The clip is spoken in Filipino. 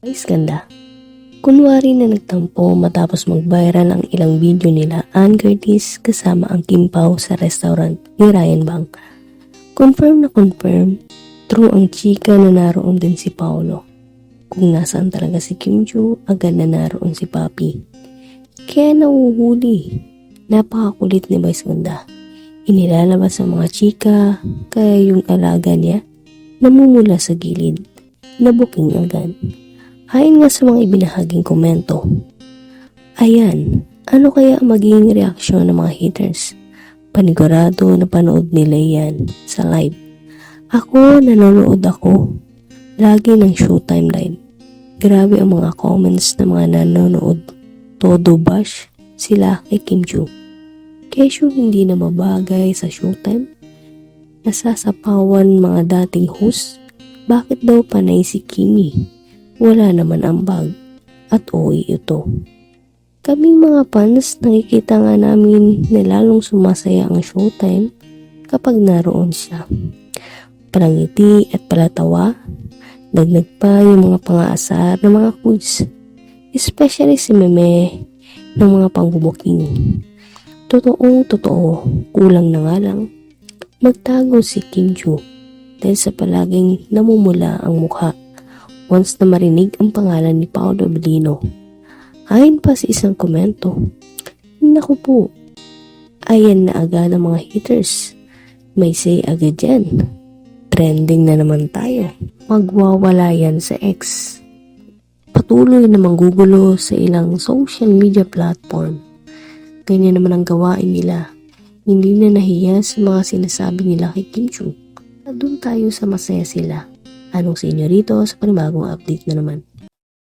Guys, ganda. Kunwari na nagtampo matapos mag-viral ang ilang video nila Ann Curtis kasama ang Kim Pao sa restaurant ni Ryan Bang. Confirm na confirm, true ang chika na naroon din si Paolo. Kung nasaan talaga si Kim Joo, agad na naroon si Papi. Kaya nauhuli. Napakakulit ni Vice Ganda. Inilalabas ang mga chika, kaya yung alaga niya, namumula sa gilid. Nabuking agad. Ayon nga sa mga ibinahaging komento. Ayan, ano kaya ang magiging reaksyon ng mga haters? Panigurado na panood nila yan sa live. Ako, nanonood ako. Lagi ng showtime live. Grabe ang mga comments ng mga nanonood. Todo bash sila kay Kim Joo. Kesyo hindi na mabagay sa showtime. Nasasapawan mga dating host. Bakit daw panay si Kimi? Wala naman ang bag at OA ito. Kaming mga fans, nakikita nga namin na lalong sumasaya ang showtime kapag naroon siya. Palangiti at palatawa, dagdag pa yung mga pangaasar ng mga quiz. Especially si Meme ng mga pangbubuking. Totoong totoo, kulang na nga lang. Magtago si Kim Joo dahil sa palaging namumula ang mukha once na marinig ang pangalan ni Paolo Belino. Ayon pa sa isang komento, Naku po, ayan na agad ang mga haters. May say agad yan. Trending na naman tayo. Magwawala yan sa X. Patuloy na manggugulo sa ilang social media platform. Ganyan naman ang gawain nila. Hindi na nahiya sa mga sinasabi nila kay Kim Chung. Doon tayo sa masaya sila. Anong inyo rito sa panibagong update na naman.